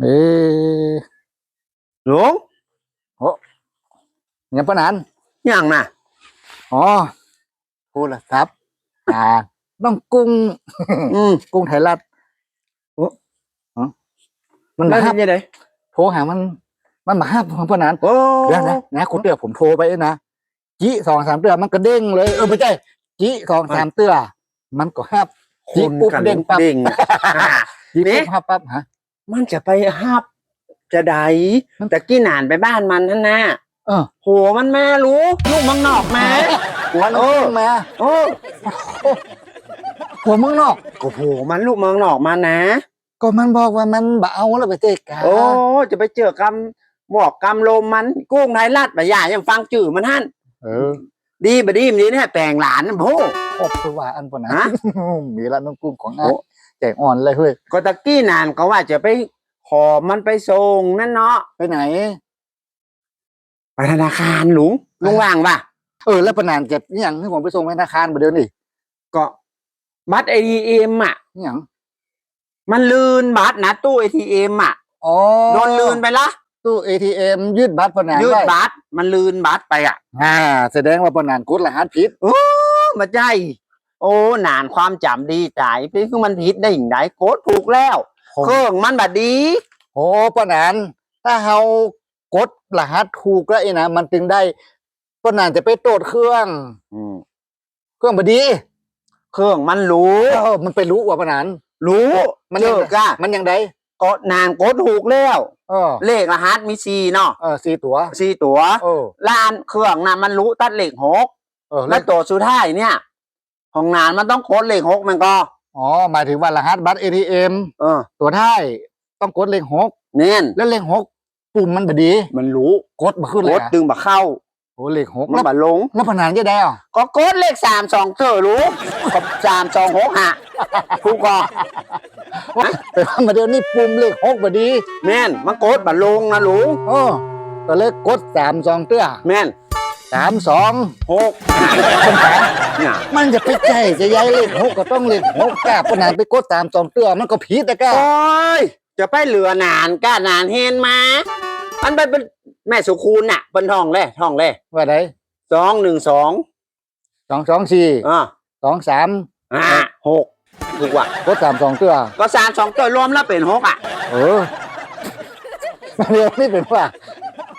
เอ๊ะหลวงยังปะนันอย่างน่ะอ๋อโทรศัพท์อ่าน้องกุ้งอืมกุ้งไทยรัฐโอ้อ๋อมันแล้มาวห้าเป็นยังไงโทรหามัน มันมาห้าของปะนันโอ้เดี๋ยวนะนะคุณเตือผมโทรไปนะจีสองสามเตือมันก็เด้งเลยเออไม่ใช่จีสองสามเตือมันก็ห้าคจีนปุ๊บกันเด้งปั๊บเด้งจีนี่ปุ๊บห้าปั๊บฮะ มันจะไปฮับจะใดมันแต่กี้หนานไปบ้านมันท่านน่ะเออโหมันมารู้ลูกมังนอกมาหัวน้องกุ้งมาโอ้หัวเมืองนอกก็โหมันลูกเมืองนอกมานะ ก็มันบอกว่ามันบ่เอาแล้วไปเตะกาโอ้จะไปเจอกำหมอกกำลมมันกุ้งไทยลัดไปอย่ายังฟังจื่อมันท่านเออ ดีบดีมนี้เนี่ยแปลงหลานนะโหครบคือว่าอันปะนะฮะมีละน้องกุ้งของโอ้อะ แจกอ่อนเลยเฮ้ยก็ตะกี้นานก็ว่าจะไปขอมันไปส่งนั่นเนาะไปไหนไปธนาคารลุงลุงว่างป่ะเออแล้วปะนานเก็บนี่ยังให้ผมไปส่งธนาคารมาเดี๋ยวนี้ก็บัตร ATM อะนี่ยังมันลืนบัตรนะตู้ ATM อะอ๋อโดนลืนไปละตู้ ATM ยืดบัตรปะนานยืดไว้บัตรมันลืนบัตรไปอะอ่า แสดงว่าปะนานกดรหัสผิดโอ้มาใจ โอ้นานความจำดีใจพี่คือมันผิดได้อย่างไรโคตรถูกแล้วผมเครื่องมันบัดดี โอ้ปะนานถ้าเฮากดรหัสถูกแล้วไอ้นะมันจึงได้ปะนานจะไปโตดเครื่องเครื่องบดีเครื่องมันรู้ เออมันไปรู้ว่าปะนาน รู้มันเจยังอกะมันยังไดก็นานโคตรถูกแล้ว เออเลขรหัสมีสี่เนาะเออสี่ตัวสี่ตัวเออ ล้านเครื่องน่ะมันรู้ตัดเลขหกเออแล้แล้ววตัวสุดท้ายเนี่ย ของนานมันต้องโค้ดเลขหกมันก็อ๋อหมายถึงว่ารหัสบัตร ATM เออตัวท้ายต้องกดเลขหกเน้นแล้วเลขหกปุ่มมันบดี มันรู้กดมาขึ้นเลโค้ยดอะดึงบัเข้าโอ้เลขหกมัแล้นวบัลงแล้วพนันจะได้อะก็โค้ดเลขสามสองเธอรู้กับสามสองหกฮะถูกก็แต่ว่ามาเดี๋ยวนี้ปุ่มเลขหกบดี แม่นมันโค้ดบัลงนะรู้โอ้ตัวเลขกดสามสองเตื้อแม่น สามสองหกเนี่ยมันจะไปใจจะย้ายเลขหกก็ต้องเลขหกก้าพนันไปกดสามสองเตื้อมันก็ผิดนะก้าโอ้ยจะไปเหลือนานก้านานเห็นมามันเป็นเป็นแม่สุคูณน่ะเป็นทองเลยทองเลยว่าไดสองหนึ่งสองสองสองสี่อ่าสองสามอ่าหกถูกว่ะกดสามสองเตื้อก็สามสองตัวรวมแล้วเป็นหกอะเออมาเดี๋ยวนี้เป็นว่า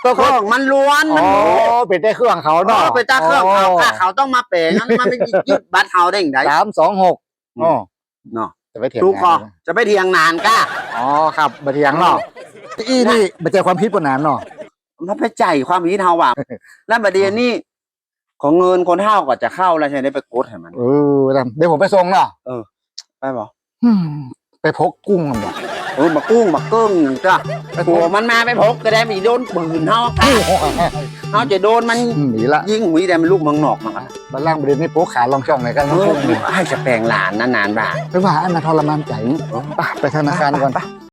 ก็ของมันล้วนอ๋มันอรู้เป็นได้เครื่องเขาเอเนาะอไปตาเครื่องเขาค่ะเขาต้องมาเปย์งั้นมันไม่ยึดบัตรเขาได้อย่างไรสามสองหกอ๋อเนาะจะไปเถียงถูกก็กันจะไปเถียงนานก้า อ๋อครับมาเถียงเนาะอีนี่มาเจอความผิดปนานเนาะ มันไปใจความคิดเฮาว่ะ แล้วประเดี๋ยวนี้ของเงินคนเท่าก็จะเข้าแล้วใช่ไหมไปโกดให้มัน เออเดี๋ยวผมไปส่งเนาะ ไปบอกอืมไปพกกุ้งกันบ่ เออบักกุ้งบักเกิ้งจ้ะหัวมันมาไปพกก็ได้มีโดนปืนเฮาก้าเฮาจะโดนมันอืมหนีละยิงหุยแต่มันลูกเมืองนอกมันอะบัลลังก์ประเด็นนี้โป๊กขาลองช่องไหนกันเอน้องอกุ้งนี่ให้จะแปลงหลานนานๆบ่าไปว่าอันน่ะทรมานใจไปไปธนาคารก่อน